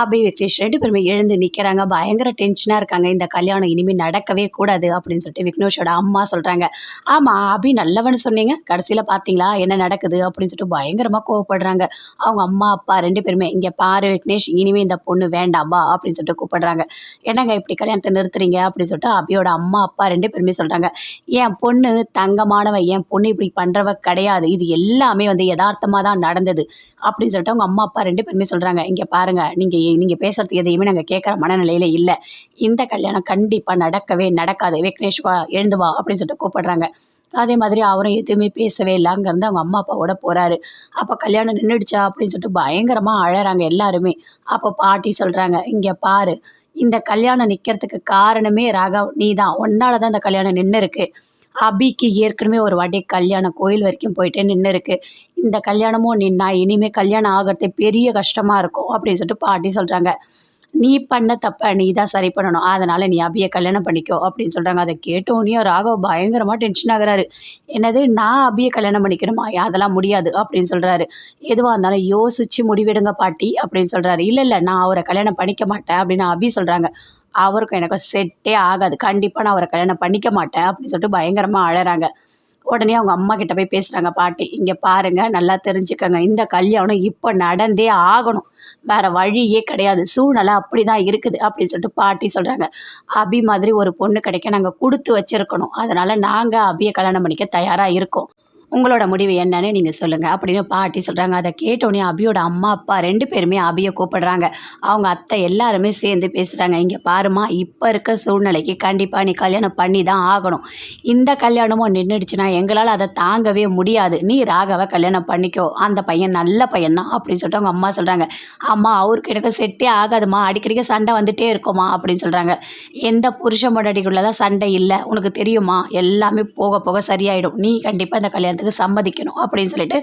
அபி விக்னேஷ் ரெண்டு பேருமே எழுந்து நிற்கிறாங்க பயங்கர டென்ஷனாக இருக்காங்க. இந்த கல்யாணம் இனிமேல் நடக்கவே கூடாது அப்படின்னு சொல்லிட்டு விக்னேஷோட அம்மா சொல்கிறாங்க ஆமாம் அபி நல்லவன்னு சொன்னீங்க. கடைசியில் பார்த்தீங்களா என்ன நடக்குது? அப்படின்னு சொல்லிட்டு பயங்கரமாக கோவப்படுறாங்க. அவங்க அம்மா அப்பா ரெண்டு பேருமே இங்கே பாரு விக்னேஷ் இனிமேல் இந்த பொண்ணு வேண்டாம்பா அப்படின்னு சொல்லிட்டு கூப்பிடுறாங்க. என்னங்க இப்படி கல்யாணத்தை நிறுத்துறீங்க? அப்படின்னு சொல்லிட்டு அபியோட அம்மா அப்பா ரெண்டு பேருமே சொல்கிறாங்க என் பொண்ணு தங்கமானவ என் பொண்ணு இப்படி பண்ணுறவ கிடையாது. இது எல்லாமே வந்து யதார்த்தமாக தான் நடந்தது. அப்படின்னு சொல்லிட்டு அவங்க அம்மா அப்பா ரெண்டு பேருமே சொல்கிறாங்க இங்கே பாருங்கள் நீங்கள் நீங்கள் பேசுகிறது எதையுமே நாங்கள் கேட்குற மனநிலையில் இல்லை. இந்த கல்யாணம் கண்டிப்பாக நடக்கவே நடக்காது. விக்னேஷ் வா எழுந்து வா அப்படின்னு சொல்லிட்டு கூப்பிடுறாங்க. அதே மாதிரி அவரும் எதுவுமே பேசவே இல்லை. அங்கேருந்து அவங்க அம்மா அப்பாவோட போகிறாரு அப்போ கல்யாணம் நின்றுடுச்சா அப்படின்னு சொல்லிட்டு பயங்கரமாக அழகிறாங்க எல்லாருமே. அப்போ பாட்டி சொல்கிறாங்க இங்கே பாரு இந்த கல்யாணம் நிற்கிறதுக்கு காரணமே ராகவ் நீ தான் உன்னால தான் இந்த கல்யாணம் நின்று இருக்குது அபிக்கு ஏற்கனவே ஒரு வாட்டி கல்யாணம் கோயில் வரைக்கும் போயிட்டே நின்று இருக்கு இந்த கல்யாணமும் நின்னா இனிமேல் கல்யாணம் ஆகிறதே பெரிய கஷ்டமாக இருக்கும் அப்படின்னு சொல்லிட்டு பாட்டி சொல்கிறாங்க நீ பண்ண தப்ப நீ தான் சரி பண்ணணும். அதனால் நீ அபியை கல்யாணம் பண்ணிக்கோ அப்படின்னு சொல்கிறாங்க அதை கேட்டோன்னே ராகவ் பயங்கரமாக டென்ஷன் ஆகிறாரு. என்னது நான் அபியை கல்யாணம் பண்ணிக்கணுமா? அதெல்லாம் முடியாது அப்படின்னு சொல்கிறாரு எதுவாக இருந்தாலும் யோசித்து முடிவெடுங்க பாட்டி அப்படின்னு சொல்கிறாரு இல்லை இல்லை நான் அவரை கல்யாணம் பண்ணிக்க மாட்டேன் அப்படின்னு அபி சொல்கிறாங்க அவருக்கும் எனக்கும் செட்டே ஆகாது. கண்டிப்பாக நான் அவரை கல்யாணம் பண்ணிக்க மாட்டேன் அப்படின்னு சொல்லிட்டு பயங்கரமாக அழகிறாங்க உடனே அவங்க அம்மா கிட்ட போய் பேசுகிறாங்க பாட்டி இங்கே பாருங்கள் நல்லா தெரிஞ்சுக்கங்க. இந்த கல்யாணம் இப்போ நடந்தே ஆகணும். வேறு வழியே கிடையாது. சூழ்நிலை அப்படி தான் இருக்குது அப்படின்னு சொல்லிட்டு பாட்டி சொல்கிறாங்க அபி மாதிரி ஒரு பொண்ணு கிடைக்க நாங்கள் கொடுத்து வச்சுருக்கணும். அதனால் நாங்கள் அபியை கல்யாணம் பண்ணிக்க தயாராக இருக்கோம். உங்களோட முடிவு என்னன்னு நீங்கள் சொல்லுங்கள் அப்படின்னு பாட்டி சொல்கிறாங்க அதை கேட்டோடனே அபியோட அம்மா அப்பா ரெண்டு பேருமே அபியை கூப்பிடுறாங்க. அவங்க அத்தை எல்லாருமே சேர்ந்து பேசுகிறாங்க இங்கே பாருமா இப்போ இருக்க சூழ்நிலைக்கு கண்டிப்பாக நீ கல்யாணம் பண்ணி தான் ஆகணும். இந்த கல்யாணமும் நின்றுடுச்சுன்னா எங்களால் அதை தாங்கவே முடியாது. நீ ராகவை கல்யாணம் பண்ணிக்கோ. அந்த பையன் நல்ல பையன் தான் அப்படின்னு சொல்லிட்டு அவங்க அம்மா சொல்கிறாங்க அம்மா அவருக்கு எனக்கு செட்டே ஆகாதுமா அடிக்கடிக்க சண்டை வந்துட்டே இருக்குமா அப்படின்னு சொல்கிறாங்க எந்த புருஷ பொண்டாட்டிக்குள்ளே தான் சண்டை இல்லை. உனக்கு தெரியுமா? எல்லாமே போக போக சரியாயிடும். நீ கண்டிப்பாக இந்த கல்யாணம் கல்யாணத்துக்கு சம்மதிக்கணும் அப்படின்னு சொல்லிட்டு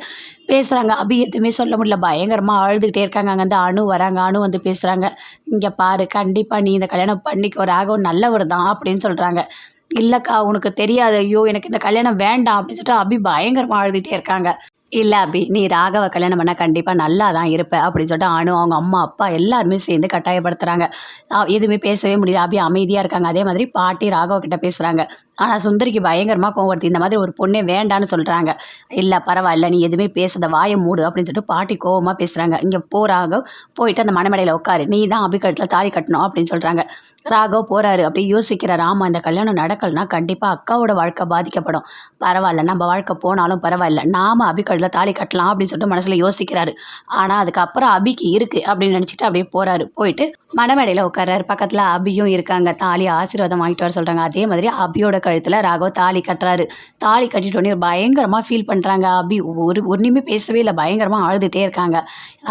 பேசுகிறாங்க அபி எதுவுமே சொல்ல முடியல. பயங்கரமாக அழுதுகிட்டே இருக்காங்க. அங்கேருந்து அணு வராங்க. அணு வந்து பேசுகிறாங்க இங்கே பாரு கண்டிப்பாக நீ இந்த கல்யாணம் பண்ணிக்கோ. ராகவ் நல்லவர் தான் அப்படின்னு சொல்கிறாங்க இல்லைக்கா உனக்கு தெரியாது. ஐயோ எனக்கு இந்த கல்யாணம் வேண்டாம் அப்படின்னு சொல்லிட்டு அபி பயங்கரமாக அழுதுகிட்டே இருக்காங்க. இல்லை அபி நீ ராகவ கல்யாணம் பண்ணால் கண்டிப்பாக நல்லா தான் இருப்ப அப்படின்னு சொல்லிட்டு அனு அவங்க அம்மா அப்பா எல்லாருமே சேர்ந்து கட்டாயப்படுத்துகிறாங்க எதுவுமே பேசவே முடியல. அபி அமைதியாக இருக்காங்க. அதே மாதிரி பாட்டி ராகவ கிட்ட பேசுகிறாங்க ஆனால் சுந்தரிக்கு பயங்கரமாக கோவம் இந்த மாதிரி ஒரு பொண்ணே வேண்டான்னு சொல்கிறாங்க இல்லை பரவாயில்ல நீ எதுவுமே பேசாத வாயை மூடு அப்படின்னு சொல்லிட்டு பாட்டி கோவமாக பேசுகிறாங்க இங்கே போ ராகவ். போயிட்டு அந்த மணமேடையில் உட்காரு. நீ தான் அபி கழுத்தில் தாலி கட்டணும் அப்படின்னு சொல்கிறாங்க ராகவ் போகிறாரு அப்படி யோசிக்கிறார். ஆமாம் இந்த கல்யாணம் நடக்கலைன்னா கண்டிப்பாக அக்காவோட வாழ்க்கை பாதிக்கப்படும். பரவாயில்ல நம்ம வாழ்க்கை போனாலும் பரவாயில்ல. நாம அபி கழுத்தில் தாலி கட்டலாம் அப்படின்னு சொல்லிட்டு மனசில் யோசிக்கிறாரு. ஆனால் அதுக்கப்புறம் அபிக்கு இருக்குது அப்படின்னு நினச்சிட்டு அப்படியே போகிறாரு போயிட்டு மணமேடையில் உட்காராரு பக்கத்தில் அபியும் இருக்காங்க. தாலி ஆசீர்வாதம் வாங்கிட்டு வர சொல்கிறாங்க அதே மாதிரி அபியோட கழுத்தில் ராகவ் தாலி கட்டுறாரு. தாலி கட்டிட்டோன்னே பயங்கரமாக ஃபீல் பண்ணுறாங்க அபி. ஒரு ஒன்றுமே பேசவே இல்லை. பயங்கரமாக அழுதுகிட்டே இருக்காங்க.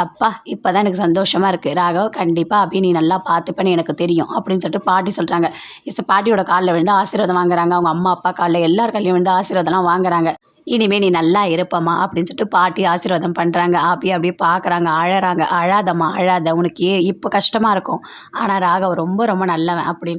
அப்பா இப்போ தான் எனக்கு சந்தோஷமாக இருக்குது ராகவ் கண்டிப்பாக அபி நீ நல்லா பார்த்துப்பேன்னு எனக்கு தெரியும் அப்படின்னு சொல்லிட்டு பாட்டி சொல்கிறாங்க இஸ் பாட்டியோட காலில் விழுந்து ஆசீர்வாதம் வாங்குறாங்க. அவங்க அம்மா அப்பா காலில் எல்லார் காலையும் விழுந்து ஆசீர்வாதம்லாம் வாங்குறாங்க. இனிமேல் நீ நல்லா இருப்பம்மா அப்படின்னு சொல்லிட்டு பாட்டி ஆசீர்வாதம் பண்ணுறாங்க ஆப்பி அப்படியே பார்க்குறாங்க அழறாங்க. அழாதம்மா அழாத. உனக்கு ஏ இப்போ கஷ்டமாக இருக்கும். ஆனால் ராகவ் ரொம்ப ரொம்ப நல்லவன் அப்படின்னு